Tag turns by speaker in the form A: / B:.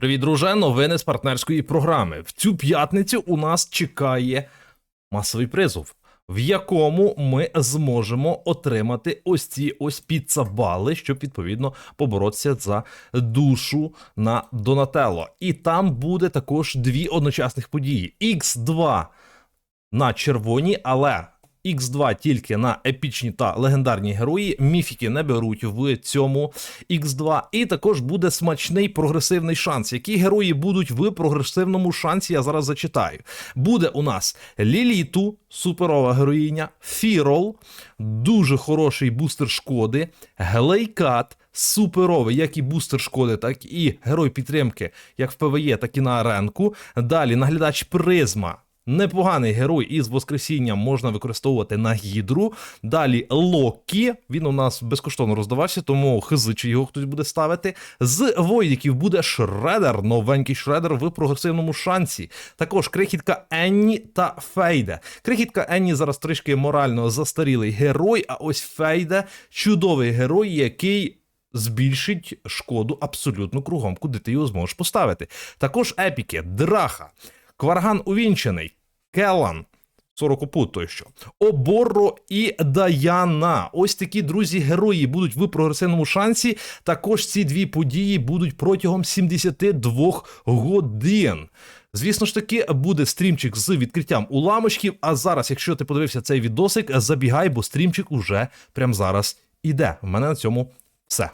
A: Привіт, друже! Новини з партнерської програми. В цю п'ятницю у нас чекає масовий призов, в якому ми зможемо отримати ось ці ось підсабали, щоб відповідно поборотися за душу на Донателло. І там буде також дві одночасних події: X2 на червоні, але. X2 тільки на епічні та легендарні герої. Міфіки не беруть в цьому X2. І також буде смачний прогресивний шанс. Які герої будуть в прогресивному шансі? Я зараз зачитаю. Буде у нас Ліліту, суперова героїня, Фірол, дуже хороший бустер шкоди, Глейкат, суперовий, як і бустер шкоди, так і герой підтримки, як в ПВЄ, так і на аренку. Далі наглядач призма. Непоганий герой із Воскресінням можна використовувати на гідру. Далі Локі. Він у нас безкоштовно роздавався, тому хизичі його хтось буде ставити. З воїдіків буде Шредер, новенький Шредер в прогресивному шансі. Також крихітка Енні та Фейде. Крихітка Енні зараз трішки морально застарілий герой, а ось Фейде чудовий герой, який. Збільшить шкоду абсолютно кругом, куди ти його зможеш поставити. Також епіки, Драха, Кварган увінчений, Келан. 40 пут той. Оборо і Даяна. Ось такі друзі герої будуть в прогресивному шансі. Також ці дві події будуть протягом 72 годин. Звісно ж таки, буде стрімчик з відкриттям уламочків. А зараз, якщо ти подивився цей відосик, забігай, бо стрімчик уже прямо зараз іде. В мене на цьому все.